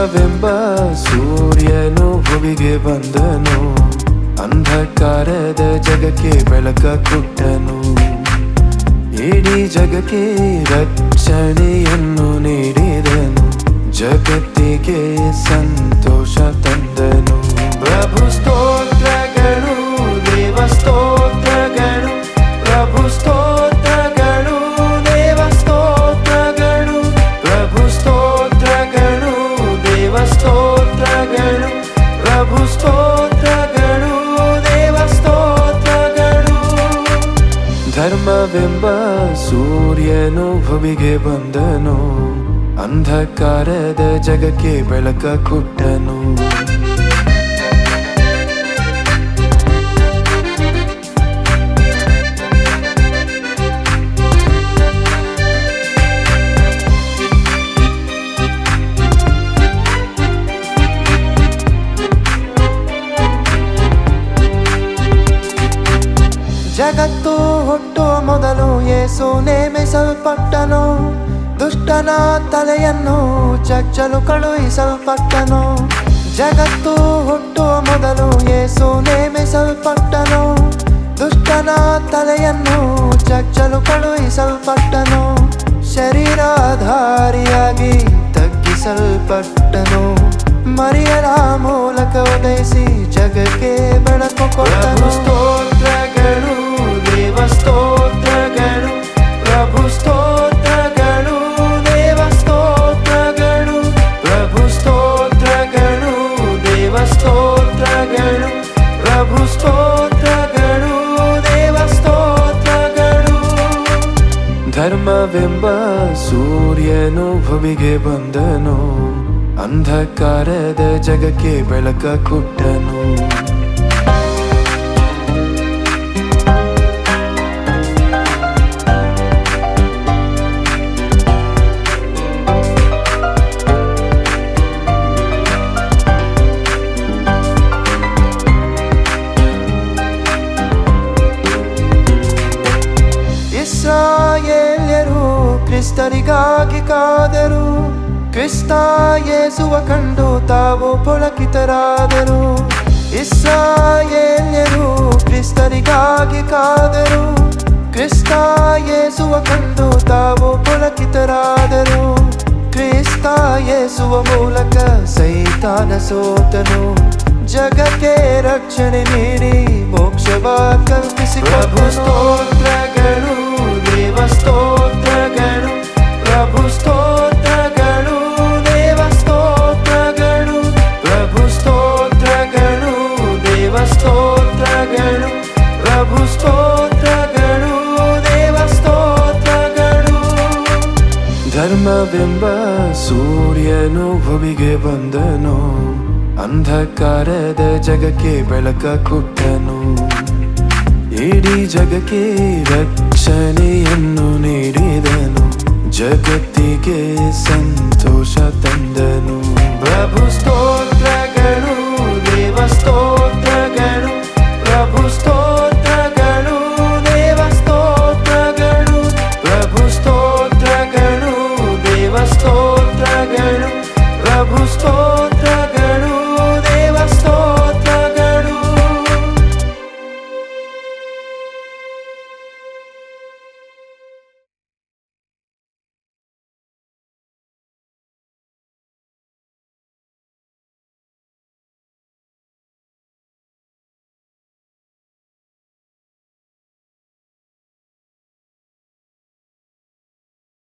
ಅಂಧವೆಂಬ ಸೂರ್ಯನು ಭುವಿಗೆ ಬಂದನು. ಅಂಧಕಾರದ ಜಗಕ್ಕೆ ಬೆಳಕ ಕೊಟ್ಟನು. ಇಡೀ ಜಗಕ್ಕೆ ರಕ್ಷಣೆಯನ್ನು ನೀಡಿದನು. ಜಗತ್ತಿಗೆ ಸಂತೋಷ ತಂದನು. ಧರ್ಮವೆಂಬ ಸೂರ್ಯನು ಭುವಿಗೆ ಬಂದನು. ಅಂಧಕಾರದ ಜಗಕ್ಕೆ ಬೆಳಕ ಕೊಟ್ಟನು. ಜಗತ್ತು ಹುಟ್ಟುವ ಮೊದಲು ಯೇಸು ನೇಮಿಸಲ್ಪಟ್ಟನು. ದುಷ್ಟನ ತಲೆಯನ್ನು ಚಚ್ಚಲು ಕಳುಹಿಸಲ್ಪಟ್ಟನು. ಜಗತ್ತು ಹುಟ್ಟುವ ಮೊದಲು ಯೇಸು ನೇಮಿಸಲ್ಪಟ್ಟನು. ದುಷ್ಟನ ತಲೆಯನ್ನು ಚಚ್ಚಲು ಕಳುಹಿಸಲ್ಪಟ್ಟನು. ಶರೀರಧಾರಿಯಾಗಿ ತಗ್ಗಿಸಲ್ಪಟ್ಟನು. ಮರಿಯರ ಮೂಲಕ ಉದಯಿಸಿ ಜಗಕ್ಕೆ ಬೆಳಕು ಕೊಟ್ಟನು. ಧರ್ಮವೆಂಬ ಸೂರ್ಯನು ಭವಿಗೆ ಬಂದನು. ಅಂಧಕಾರದ ಜಗಕ್ಕೆ ಬೆಳಕ ಕೊಟ್ಟನು. ಕ್ರಿಸ್ತರಿಗಾಗಿ ಕಾದರು ಕ್ರಿಸ್ತ ಯೇಸುವ ಕಂಡು ತಾವು ಪುಳಕಿತರಾದರು ಇಸ್ರಾಯೇಲ್ಯರು ಕ್ರಿಸ್ತರಿಗಾಗಿ ಕಾದರು ಕ್ರಿಸ್ತ ಯೇಸುವ ಕಂಡು ತಾವು ಪುಳಕಿತರಾದರು ಕ್ರಿಸ್ತ ಯೇಸುವ ಮೂಲಕ ಸೈತಾನ ಸೋತನು ಜಗಕ್ಕೆ ರಕ್ಷಣೆ ನೀಡಿ ಧರ್ಮವೆಂಬ ಸೂರ್ಯನು ಭುವಿಗೆ ಬಂದನು. ಅಂಧಕಾರದ ಜಗಕ್ಕೆ ಬೆಳಕ ಕೊಟ್ಟನು. ಇಡೀ ಜಗಕ್ಕೆ ರಕ್ಷಣೆಯನ್ನು ನೀಡಿದನು. ಜಗತ್ತಿಗೆ ಸಂತೋಷ ತಂದನು. ಪ್ರಭು ಸ್ತೋತ್ರ